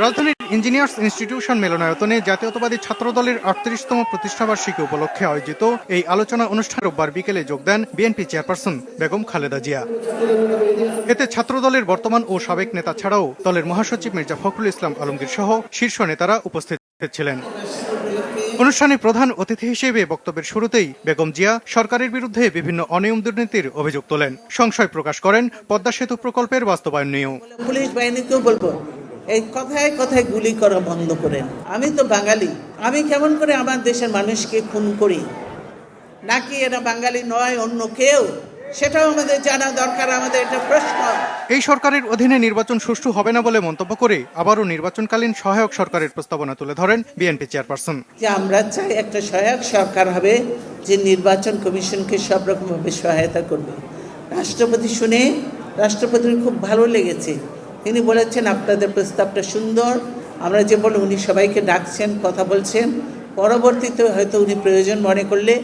রাজধানীর engineers institution মিলনায়তনে জাতীয়তাবাদী ছাত্রদলের আটত্রিশতম প্রতিষ্ঠাবার্ষিকী উপলক্ষে আয়োজিত এই আলোচনা অনুষ্ঠান রোববার বিকেলে যোগ দেন বিএনপি চেয়ারপারসন বেগম খালেদা জিয়া। এতে ছাত্রদলের বর্তমান ও সাবেক নেতা ছাড়াও দলের মহাসচিব মির্জা ফখরুল ইসলাম আলমগীর সহ শীর্ষ নেতারা উপস্থিত ছিলেন। অনুষ্ঠানে প্রধান অতিথি হিসেবে বক্তব্যের শুরুতেই বেগম জিয়া সরকারের বিরুদ্ধে বিভিন্ন অনিয়ম দুর্নীতির অভিযোগ তোলেন। সংশয় প্রকাশ করেন পদ্মা সেতু প্রকল্পের বাস্তবায়ন নিয়েও। পুলিশ বাহিনীকেও বলব এই কথায় কথায় গুলি করা বন্ধ করেন। আমি তো বাঙালি। আমি কেমন করে আমার দেশের মানুষকে খুন করি? নাকি এরা বাঙালি নয় অন্য কেউ? সেটাও আমাদের জানা দরকার আমাদের এটা প্রশ্ন। এই সরকারের অধীনে নির্বাচন সুষ্ঠু হবে না বলে মন্তব্য করে আবারও নির্বাচনকালীন সহায়ক সরকারের প্রস্তাবনা তুলে ধরেন বিএনপি চেয়ারপারসন। যে আমরা চাই একটা সহায়ক সরকার হবে যে নির্বাচন কমিশনকে সব রকমভাবে সহায়তা করবে। রাষ্ট্রপতি শুনে রাষ্ট্রপতির খুব ভালো লেগেছে। তিনি বলেছেন আপনাদের প্রস্তাবটা সুন্দর। আমরা যে বলে উনি সবাইকে ডাকছেন কথা বলছেন পরবর্তীতে হয়তো উনি প্রয়োজন মনে করলে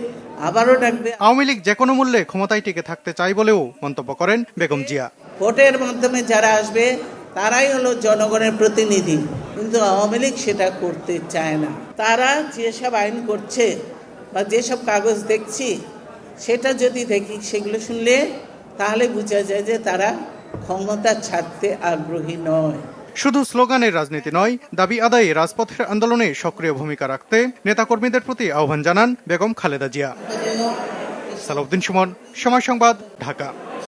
আবারও ডাকবে। আওয়ামী লীগ যে কোনো মূল্যে ক্ষমতায় টিকে থাকতে চায় বলেও মন্তব্য করেন বেগম জিয়া। ভোটের মাধ্যমে যারা আসবে তারাই হলো জনগণের প্রতিনিধি। কিন্তু আওয়ামী লীগ সেটা করতে চায় না। তারা যেসব আইন করছে বা যেসব কাগজ দেখছি সেটা যদি দেখি সেগুলো শুনলে তাহলে বোঝা যায় যে তারা ক্ষমতা ছাড়তে আগ্রহী নয়। শুধু স্লোগানের রাজনীতি নয় দাবি আদায়ে রাজপথের আন্দোলনে সক্রিয় ভূমিকা রাখতে নেতাকর্মীদের প্রতি আহ্বান জানান বেগম খালেদা জিয়া। সালাউদ্দিন সুমন সময় সংবাদ ঢাকা।